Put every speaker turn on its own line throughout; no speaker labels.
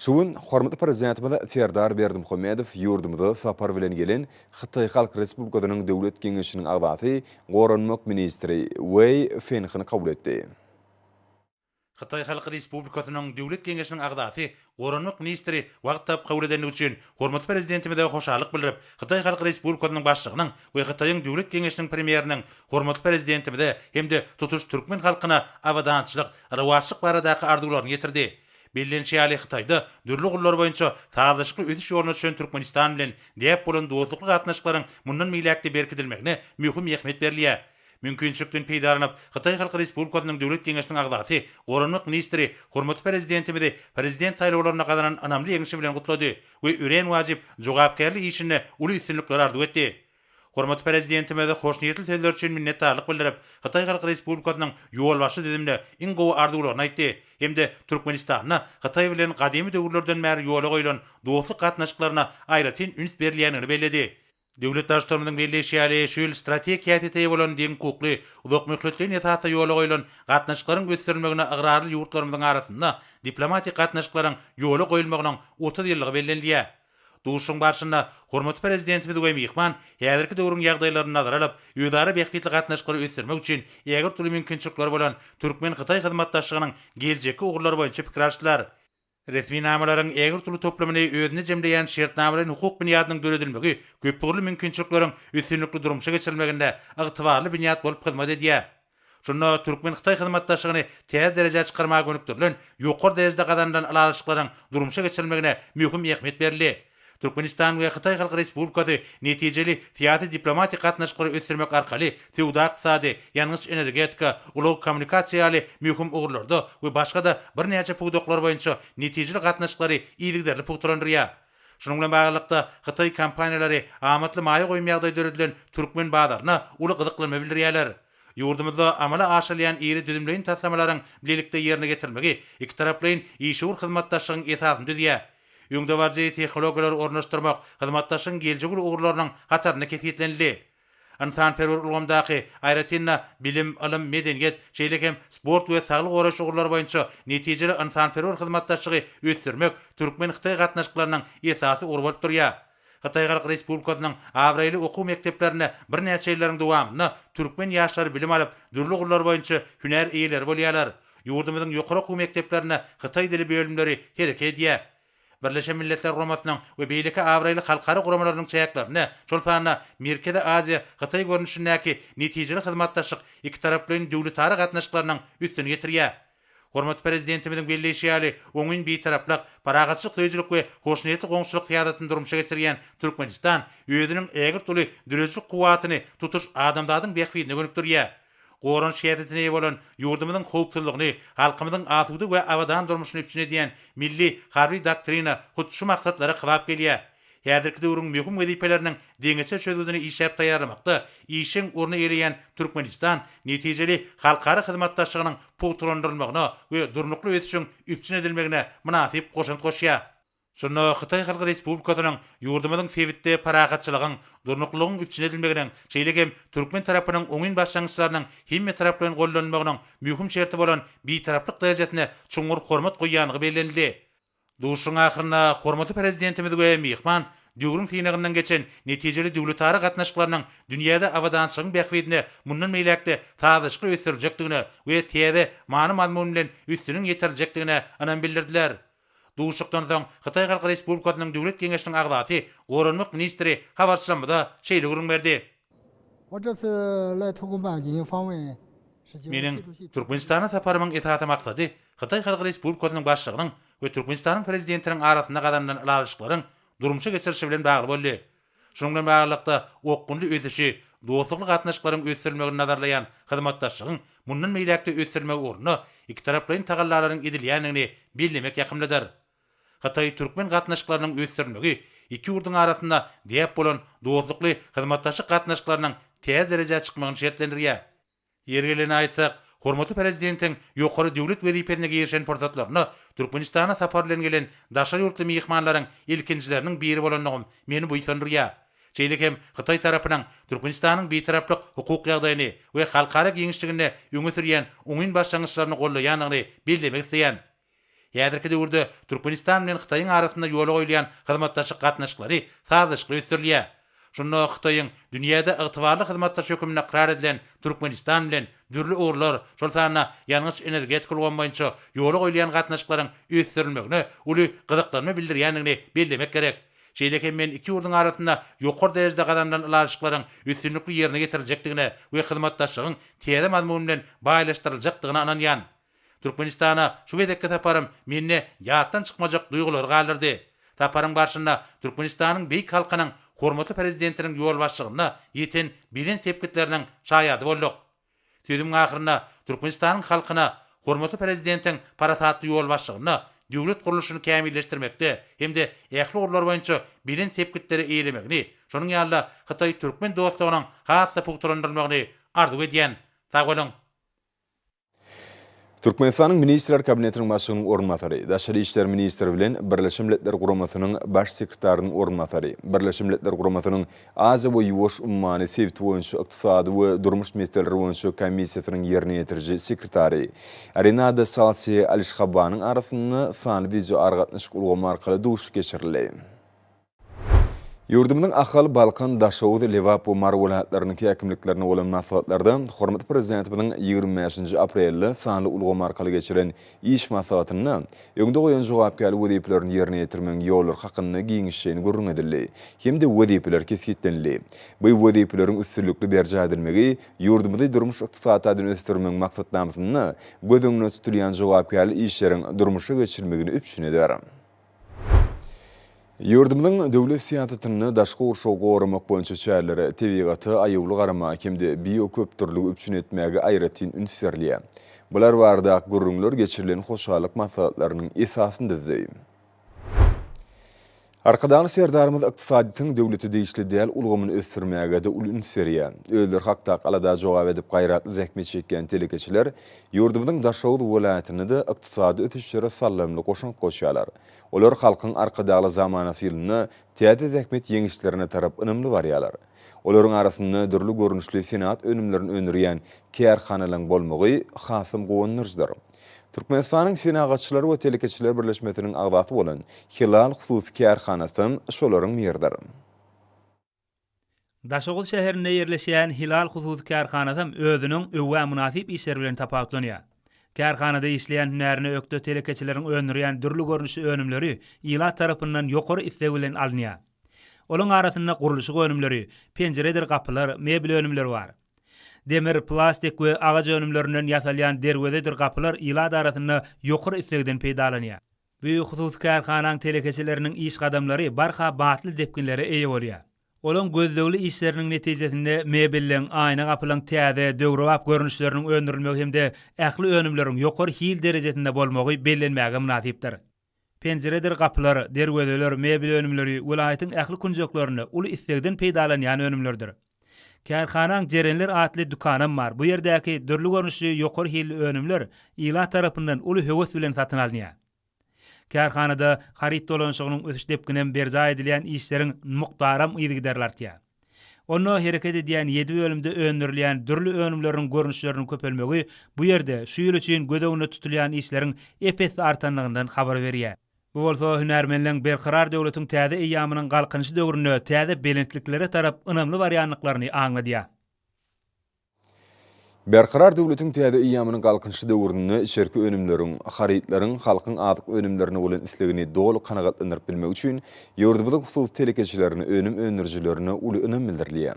Шуын хорметле президентимиз Фердар Бердимхамедов юрдумда сапар белән келен Хытай Халык Республикасының Дәүләт кеңешенең агъзасы, Горынмык министры Вэй Фенхны кабул
итте. Хытай Халык Республикасының Дәүләт кеңешенең агъзасы, Горынмык министры вакыттап кабул үшін өчен хорметле қошалық хошалык Қытай Хытай Республикасының башлыгының ва Хытайның Дәүләт кеңешенең премьерінің хорметле президентимизгә һәм дә тутыш төркмен халкына аваданчылык, рывашлык барадагы ардуларын yetirdi. Bellençi ýaly Hytaýda dürli gullar boýunça taýdaşykly ösüş ýoluna düşen Türkmenistan bilen diýip bolan dostlukly gatnaşyklaryň mundan meýlekde berkidilmegine mühim ähmiýet berilýär. Mümkinçilikden peýdarlanyp Hytaý Halk Respublikasynyň döwlet geňeşiniň agzasy, Goranlyk ministri, hormatly prezidentimizi prezident saýlawlaryna gadanan anamly ýeňişi bilen gutlady we üren wajyp jogapkärlik işine uly üstünlikler arzu etdi. Hormat prezidentimize hoş niyetli sözler üçin minnetdarlyk bildirip, Hatay Halk Respublikasynyň ýolbaşçy dizimle iň gowy arzularyny aýtdy. Hemde Türkmenistanyna Hatay bilen gadymy döwürlerden märi ýola goýulan dostluk gatnaşyklaryna aýratyn üns berilýänini bellädi. Döwlet daşlarymynyň belleşýäli şol strategiýa täteýe bolan diň hukukly uzak möhletli netata ýola goýulan gatnaşyklaryň ösdürmegine agrarly ýurtlarymyň arasynda diplomatik gatnaşyklaryň ýola goýulmagynyň 30 ýyllygy bellenlýär. duşun barşyna hormat prezidentimiz Goýum Ýykman häzirki döwrüň ýagdaýlaryny nazara alyp, ýüzara beýgitli gatnaşyklary ösürmek üçin eger türlü mümkinçilikler bolan Türkmen-Hytaý hyzmatdaşlygynyň geljekki ugrulary boýunça pikir alşdylar. Resmi namalaryň eger türlü toplumyny özüne jemleýän şertnamalaryň hukuk binýatynyň döredilmegi, köp pully mümkinçilikleriň üstünlikli durmuşa geçirilmeginde ygtybarly binýat bolup hyzmat edýär. Şunda Türkmen Xitay hyzmatdaşlygyny täze derejä çykarmagy gönükdirilen ýokary derejede gadandan alalaşyklaryň durmuşa geçirilmegine möhüm ähmiýet berilýär. Türkmenistan we Xitay Halk Respublikasy netijeli siyasi diplomatik gatnaşyklary ösdürmek arkaly tewda iqtisady, ýalňyç energetika, ulug kommunikasiýaly möhüm ugurlarda we başga da bir näçe pugdoklar boýunça netijeli gatnaşyklary ýylyderli pugtlandyrýar. Şunun bilen baglykda Xitay kompaniýalary amatly maýa goýmaýagda döredilen türkmen bazarına uly gyzyklama bildirýärler. Yurdumuzda amala aşylayan iri düzümleyin taslamalaryň birlikde ýerine getirilmegi, iki taraplyň ýeşur hyzmatdaşlygyň esasyn düzýär. Ýüňde barjy tehnologiýalar ornaşdyrmak, hyzmatdaşyň geljek ugurlarynyň hataryny kesitlenli. Insan perwer ulgamdaky aýratinna bilim, ilim, medeniýet, şeýlekem sport we saglyk goraş şugullar boýunça netijeli insan perwer hyzmatdaşlygy ösdürmek türkmen hytaý gatnaşyklarynyň esasy urwup durýar. Xitay Halk Respublikasynyň awraýly okuw mekdeplerine bir näçe ýyllaryň dowamyny türkmen ýaşlary bilim alyp, dürli gullar boýunça hünär eýeleri bolýarlar. Ýurdumyzyň ýokary okuw mekdeplerine Xitay dili bölümleri hereket edýär. Birleşen Milletler Romasının ve beylike avraylı halkara guramalarının çayaklarını, şol sana Merkezi Aziya Hıtay görünüşündeki neticeli hizmettaşlık iki taraflıyın dövlütara gatnaşıklarının üstünü getirýär. Hormat prezidentimizin belleşiyali oňun beýtaraplyk, paragatçyk söýjülük we hoşniyetli goňşuluk syýasatyny durmuşa getirýän Türkmenistan özüniň egir tuly dürüstlük kuwatyny tutuş adamdadyň beýhwidini gönükdirýär. Goran şeýdetine bolan ýurdumyzyň howpsuzlygyny, halkymyzyň asudy we awadan durmuşyny üçin edýän milli harby doktrina hut şu maksatlara gywap gelýär. Häzirki döwrüň möhüm wezipeleriniň deňeçe çözüldüni işäp taýýarlamakda, işiň urny ereýän Türkmenistan netijeli halkara hyzmatdaşlygynyň puturandyrylmagyna we durnukly ösüşiň üçin edilmegine munasip goşunt goşýar. Şonu Xitay Halk Respublikasynyň ýurdumyzyň fewitde paragatçylygyň, durnuklygyň üçin edilmeginiň, şeýlegem türkmen tarapynyň oňyn başlangyçlarynyň hemme tarap bilen gollanmagynyň mühim şerti bolan bir taraplyk derejesine çuňur hormat goýýanyny bellenildi. Duşuň ahyrynda hormatly prezidentimiz we mehman Döwrün finalynyň geçen netijeli döwletara gatnaşyklarynyň dünýäde awadançylygyň bähwidine mundan meýlekde taýdaşly ösdürjekdigine we täze many mazmun bilen üstüniň ýetirjekdigine anan bildirdiler. Duşukdan soň Hytaý Halk Respublikasynyň Döwlet Geňeşiniň agzasy, Gorunmak ministri habarçylamada şeýle gürüň berdi.
Menin
Türkmenistana saparymyň etata maksady Hytaý Halk Respublikasynyň başlygynyň we Türkmenistanyň prezidentiniň arasynda gazandan ilarişiklaryň durmuşa geçirişi bilen bagly boldy. Şoň bilen baglykda okgunly ösüşi, dostlukly gatnaşyklaryň ösürmegini nazarlayan hyzmatdaşlygyň mundan meýläkde ösürmegi ornu iki taraplaryň tagallalaryň edilýänligini bilmek ýakymlydyr. Hatay türkmen gatnaşyklarynyň ösdürmegi, iki urdun arasynda diýip bolan dostlukly hyzmatdaşyk gatnaşyklarynyň täze derejä çykmagyny şertlendirýär. Ýergeline aýtsak, Hormatly prezidentiň ýokary döwlet wezipetine girişen pursatlaryny Türkmenistana saparlan gelen daşa ýurtly mehmanlaryň ilkinjileriniň biri bolanlygym meni buýsandyrýar. Şeýlek hem Hytaý tarapynyň Türkmenistanyň betaraplyk hukuk ýagdaýyny we halkara giňişligine öňe sürýän uňun başlangyçlaryny gollaýanyny bildirmek isleýän. Ýa-da döwürde Türkmenistan bilen Hytaýyň arasynda ýola goýulýan hyzmatdaşyk gatnaşyklary sazyşly ösürilýär. Şunda Hytaýyň dünýäde ygtybarly hyzmatdaş hökümine karar edilen Türkmenistan bilen dürli uğurlar, şol sana ýalňyş energetik ulgan boýunça ýola goýulýan gatnaşyklaryň ösürilmegine uly gyzyklanma bildirýändigini bellemek gerek. Şeýleki men iki urdun arasynda ýokary derejede gadamdan ilaşyklaryň üstünlikli ýerine getirijekdigine we hyzmatdaşlygyň täze mazmun bilen baýlaşdyryljakdygyna ananýan. Türkmenistan'a şu vedekki taparım minne yattan çıkmacak duygular galırdı. Taparın barşına Türkmenistan'ın beyk halkının hormatly prezidentinin yol başçılığına yetin bilin sepkitlerinin şayadı bolluk. Sözüm ahırına Türkmenistan'ın halkına hormatly prezidentin paratatlı yol başçılığına döwlet guruluşyny kämilleşdirmekde hem-de ähli urlar boýunça bilin sepkitleri eýilemegini, şonuň ýaly Hytaý türkmen dostlugynyň has sapugtlandyrylmagyny arzuw edýän. Sag
Түркменстанның министрлер кабинетінің басшының орынматары, дәшәрі іштер министр білен Бірлішім Леттер Құраматының баш секретарының орынматары, Бірлішім Леттер Құраматының Азия бой Юош Умманы Севт бойынша ұқтысады бой Дұрмыш Местелер бойынша комиссиятының еріне етіржі секретары. Ринада Салси Алишхабаның арасыны сан видео арғатныш құлғым арқылы душы кешірілейін. Yurdumning aholi Balkan, Dashov, Levap va Mar viloyatlariniki hokimliklarini bo'lim maslahatlarida Hurmat prezidentining 25 aprelda sanli ulg'om orqali kechirin ish maslahatini yo'ngda qo'yan javobgar vazifalarni yerine yetirmang yo'llar haqini kengishini gurrun edildi. Hamda vazifalar kesketinli. Bu vazifalarning ustunlikli berja edilmagi yurdimizda durmush iqtisodiyotini o'stirmang maqsadlarini go'dingni tutilgan javobgar ishlarning durmushga kechirmagini tushunadilar. Yurdumның дөулі сияты түнні дашқы ұршоғы орымық бойынша чәрлері тевиғаты айуылы қарама кемде био көп түрлі үпчін етмәгі айреттен үнсерле. Бұлар вардақ ғұрыңлөр кечірлен қошалық мақсатларының есасын діздейм. Arkadan serdarımız iqtisadiyyatın devleti değişli değil ulğumun östürmeye gada ulun seriye. Öldür haqta qalada joğa edip gayratlı zehmet çekken telekeçiler, yurdumuzun daşavul velayetini de iqtisadi ötüşlere sallamlı koşun koşuyalar. Olar halkın arkadalı zamanası yılını tiyade zehmet yenişlerine tarap ınımlı varyalar. Olaryň arasynda dürli görünüşli senat önümlerini önürýän kärhanalan bolmagy hasym gowanyrjdyr. Türkmenistanyň Sinagaççylar we Telekeçiler birleşmesiniň agdaty bolan Hilal hususi kärhanasy şolaryň merdir.
Daşogul şäherine ýerleşýän Hilal hususi kärhanasy özüniň öwä e münasip işleri bilen tapaklanýar. Kärhanada işleýän hünärine ökde telekeçileriň önürýän dürli görnüşli önümleri ýyla tarapyndan ýokary islegilen alynýar. Olaň arasynda guruluşy önümleri, penjeredir gapylar, mebel önümleri bar. demir, plastik we agaç önümlerinden ýasalýan derwezedir gapylar ila arasynda ýokur islegden peýdalanýar. Büyük husus karhanaň telekeçilerinin iş gadamlary barha batly depkinlere eýe bolýar. Olan gözlegli işlerinin netijesinde mebelleň aýna gapylaň täze, döwrewap görnüşleriniň öndürilmegi hemde ähli önümleriň ýokary hil derejesinde bolmagy bellenmäge münasipdir. Penceredir gapylar, derwezeler, mebel önümleri, welaýatyň ähli kunjoklaryny uly islegden peýdalanýan önümlerdir. Kärhanan Cerenler atly dükanam bar. Bu yerdäki dürli görnüşli ýokary hilli önümler ila tarapyndan uly höwes bilen satyn alynýar. Kärhanada harit dolanşygynyň ösüş depkinem berza edilen işlerin mukdaram ýygydarlar. Onu hereket ediyen 7 bölümde öndürülen dürlü önümlerin görünüşlerinin köpelmegi bu yerde şu yıl için gödöwüne tutulan işlerin epes artanlığından habar veriyor. Bu bolsa hünärmenleň berkarar döwletiň täze eýamynyň galkynşy döwründe täze belentliklere tarap ynamly baryanlyklaryny aňladýa.
Berkarar döwletiň täze eýamynyň galkynşy döwründe şerki önümleriň, haritlaryň halkyň adyk önümlerini bolan islegini dolu kanagatlandyryp bilmek üçin ýurdubuzda husus telekeçilerini önüm önürjilerini uly önem bildirilýär.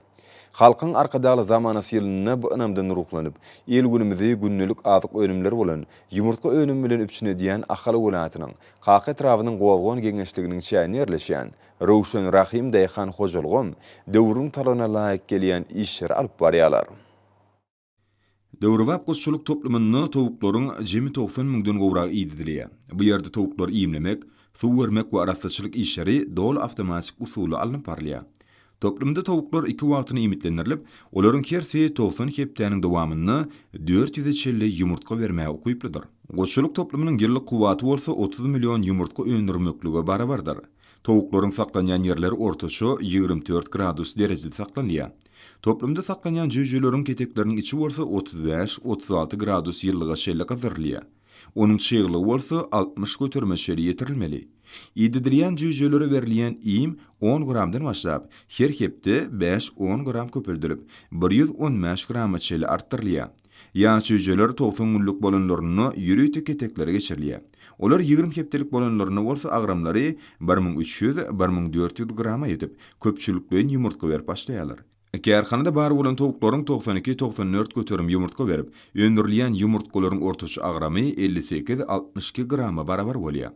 Halkın arkadaly zamana ýylyna bu ynamdan ruhlanyp, el günümizde günnelik azyk önümler bolan yumurtka önüm bilen üpçüne diýen Ahal welaýatynyň Kaka etrawynyň gowgon geňeşliginiň çäni ýerleşýän Rowşan Rahim Daýhan hojulgum döwrüň talana laýyk gelýän işler alyp barýarlar. Döwrwap gusçuluk toplumyny tovuklaryň jemi 90 müňden gowrak iýdidilýär. Bu ýerde towuklar iýimlemek, suw bermek we arasaçylyk işleri dol awtomatik usuly alınıp barlýar. Toplumda tavuklar iki wagtyny imitlenirlip, olaryň kersi 90 hepdäniň dowamyny 400 çelli ýumurtga bermäge okuyplydyr. Goşçuluk toplumynyň ýyllyk kuwaty bolsa 30 million ýumurtga öndürmeklige barabardyr. Tovuklaryň saklanýan ýerleri ortaça 24 gradus derejede saklanýar. Toplumda saklanýan jüjüleriň ketekleriniň içi bolsa 35-36 gradus ýyllyga şeýle gazyrlýar. Onun çeýgli bolsa 60 götürme ýetirilmeli. Ididirýän jüýjelere berilýän iýim 10 gramdan başlap, her hepde 5-10 gram köpüldürüp, 115 grama çeli arttırılýar. Ýa-da jüjüler 90 günlük bolanlaryny ýürüýtük eteklere geçirilýär. Olar 20 hepdelik bolanlaryny bolsa agramlary 1300-1400 grama ýetip, köpçülükden ýumurtga berip başlaýarlar. Kärhanada bar bolan tovuklaryň 92-94 götürüm ýumurtga berip, öndürilýän ýumurtgalaryň ortaçy agramy 58-62 gramma barabar bolýar.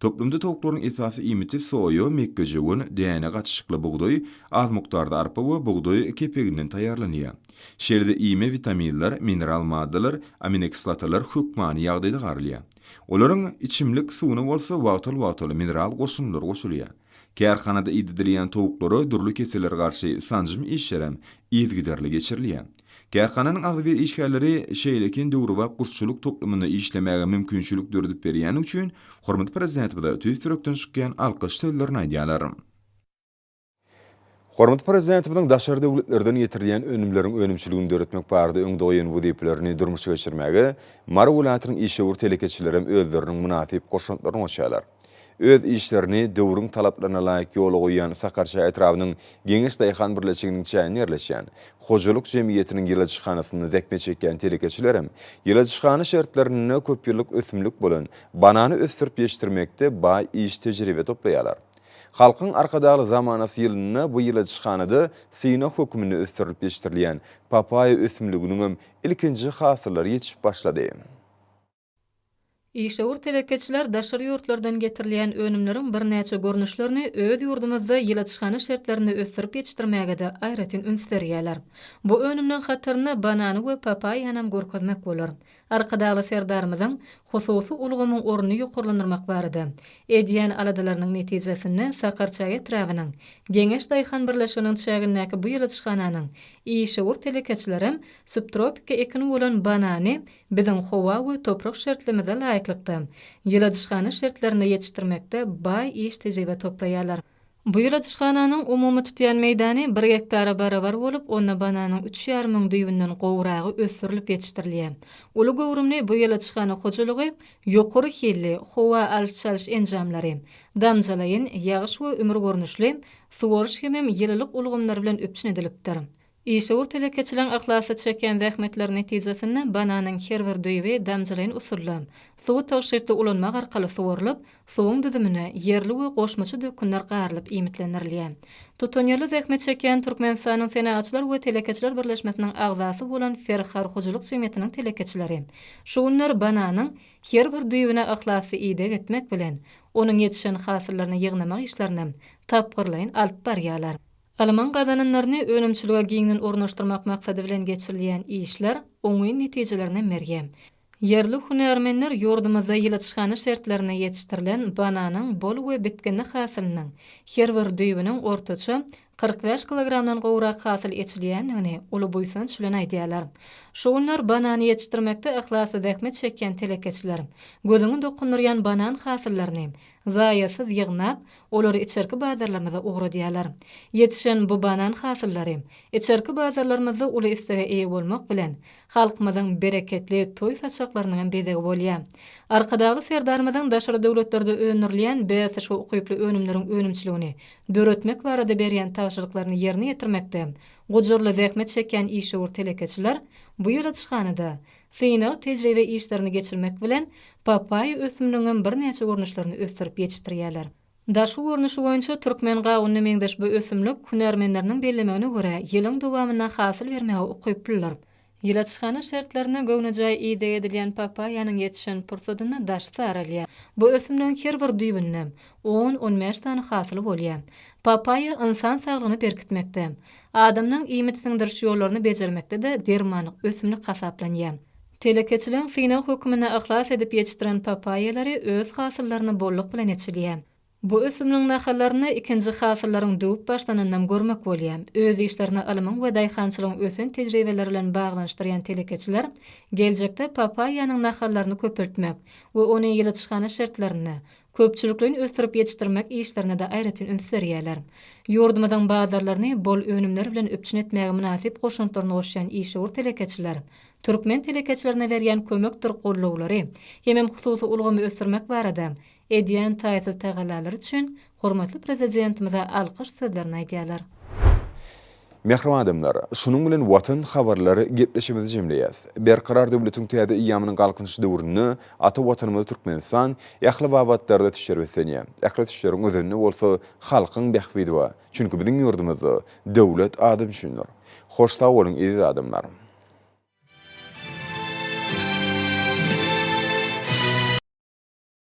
Toplumda tovuklaryň esasy ýemitip soýu, mekkejewen, däne gatnaşykly bugdoy, az mukdarda arpa we bugdoy kepeginden taýýarlanýar. Şerde iýme vitaminler, mineral maddalar, aminokislatalar hukmany ýagdaýda garylýar. Olaryň içimlik suwuna bolsa wagtal-wagtal mineral goşumlar goşulýar. Kärhanada ididilýän towuklara dürli keseler garşy sanjym işlerem izgiderli geçirilýär. Kärhananyň agwy işgärleri şeýlekin döwrü we gurççuluk toplumyny işlemäge mümkinçilik dördüp berýän üçin hormat prezidentibde tüýstürükden çykýan alqyş sözlerini aýdýarlar. Hormat prezidentimiň daşar döwletlerden ýetirilýän önümleriň önümçiligini döretmek barada öňde goýan bu deplerini durmuşa geçirmäge, Mara welatynyň işe wurtelekçilerim özleriniň munasip goşantlaryny açýarlar. öz işlerini döwrüň talaplarına laýyk ýola goýan Sakarşa etrawynyň geňeş daýhan birleşiginiň çägine ýerleşýän Hojalyk jemgyýetiniň ýyla çykanysyny zekme çekýän telekeçiler hem ýyla çykany şertlerini köp ýyllyk ösümlik bolan banany ösürip ýetişdirmekde baý iş tejribe toplaýarlar. Halkın arkadalı zamanası yılına bu yıla çıkanıda Sina hükmünü östürülüp yetiştirilen papaya ösümlüğünün ilkinci hasırları yetişip başladı.
İşavur telekeçiler daşary ýurtlardan getirilýän önümleriň bir näçe görnüşlerini öz ýurdumyzda ýylaçyhany şertlerini ösdürip ýetişdirmäge de aýratyn ünsterýärler. Bu önümden hatyryny banany we papay hanam görkezmek bolar. arkadaly serdarymyzyň hususy ulgamyň orny ýokurlanyrmak barada. Ediýän aladalarynyň netijesinde Sakarçaýa trawynyň Geňeş daýhan birleşiginiň çägindäki bu ýyla çykanynyň iýişi ur telekeçilerim subtropika ekini bolan banany biziň howa we toprak şertlerimize laýyklykda ýyla çykany şertlerini ýetişdirmekde bay iş tejribe toplaýarlar. Bu yil atishxananing umumiy tutyan maydoni 1 gektar baravar bo'lib, onni bananing 3,5 ming duyundan qovrag'i o'stirilib yetishtirilgan. Ulu g'ovrimni bu yil atishxana xo'jaligi yuqori kelli, xova alshalish enjamlari, damjalayin, yag'ish va umr ko'rinishli suvorish hemim yillik ulg'umlar bilan o'pchin edilibdir. Işewul tele keçilen aklasy çeken zähmetler netijesinde bananyň her bir düýwe damjylaýyn usullam, suw tawşyrtly ulanmak arkaly suwarlyp, suwun düzümine yerli we goşmaçy dökünler garylyp iýmitlenirli. Tutonýerli zähmet çeken Türkmenistanyň senaatçylar we telekeçiler birleşmesiniň agzasy bolan Ferhar Hojulyk süýmetiniň telekeçileri. Şu bananyň her bir düýwine aklasy ýede etmek bilen, onuň ýetişen hasyrlaryny ýygnamak işlerini tapgyrlaýyn alyp barýarlar. Alman gazananlaryny önümçülüge giňden ornaşdyrmak maksady bilen geçirilýän işler oňy netijelerini merge. Yerli hunermenler ýurdumyzda ýylaçyxana şertlerine ýetişdirilen bananyň bol we bitkinli hasylynyň her bir düýbüniň ortaça 45 kilogramdan gowrak hasyl etilýändigini uly buýsan sülen aýdýarlar. Şoňlar banany ýetişdirmekde ihlasy dähmet çekýän telekeçiler gözüňi dokunurýan banan hasyllaryny zayasyz yığnap, olary içerki bazarlarymyza ugra diýerler. Yetişen bu banan hasyllary, içerki bazarlarymyzda uly istege eýe bolmak bilen halkymyzyň bereketli toy saçaklarynyň bezegi bolýar. Arkadagy serdarymyzyň daşary döwletlerde öňürleýän beýasy şu ukyply önümleriň önümçiligini döretmek barada berýän taşyryklaryny ýerine ýetirmekde. Gojurly zähmet çeken işe urtelekeçiler bu ýola çykanyda Syna tejribe işlerini geçirmek bilen papay ösümlüğün bir neçe görnüşlerini östürüp yetiştirýärler. Daşy görnüşi boýunça türkmen gawuny meňdeş bu ösümlük hunermenleriniň bellemegine görä ýylyň dowamyna hasyl bermäge okuypdylar. Ýyla çykanı şertlerine göwnejäi ide edilen papaýanyň ýetişen pursudyna daşsa aralýa. Bu ösümlüğün her bir düýbünni 10-15 tany hasyl bolýar. Papaya insan saglygyny berkitmekde, adamyň iýmet ýollaryny bejermekde de dermanyk ösümlik hasaplanýar. Telekeçiliň finan hukmyny ahlas edip yetiştiren papayaları öz hasyllaryny bolluk bilen etçilýär. Bu ösümnün nahallaryny ikinji hasırlaryň döwüp başlanandan görmek bolýar. Öz işlerini alymyň we daýhançylygyň ösen tejribeleri bilen baglanşdyrýan telekeçiler geljekde papaýanyň nahallaryny köpürtmek we ony ýyla şertlerini köpçülüklerini östürüp yetiştirmek işlerine de aýratyn ünsürýärler. Ýurdumyzyň bazarlaryny bol önümler bilen öpçün etmäge münasip goşunlaryny goşýan işe ur telekeçiler. türkmen telekeçlerine bergen kömekdir gollawlary, hemem hususy ulgumy ösürmek barada edýän taýsyz tagalalar üçin hormatly prezidentimize alqyş sözlerini aýdýarlar.
Mehram adamlar, şunun bilen watan habarlary gepleşimizi jemleýäs. Berqarar döwletiň täze ýamynyň galkynçy döwrüni ata watanymyz Türkmenistan ýakly babatlarda tüşerwetlenýär. Ýakly tüşeriň özüni bolsa halkyň behwiýdi we çünki biziň ýurdumyzda döwlet adam şunlar. Hoşsa bolun ýa adamlarym.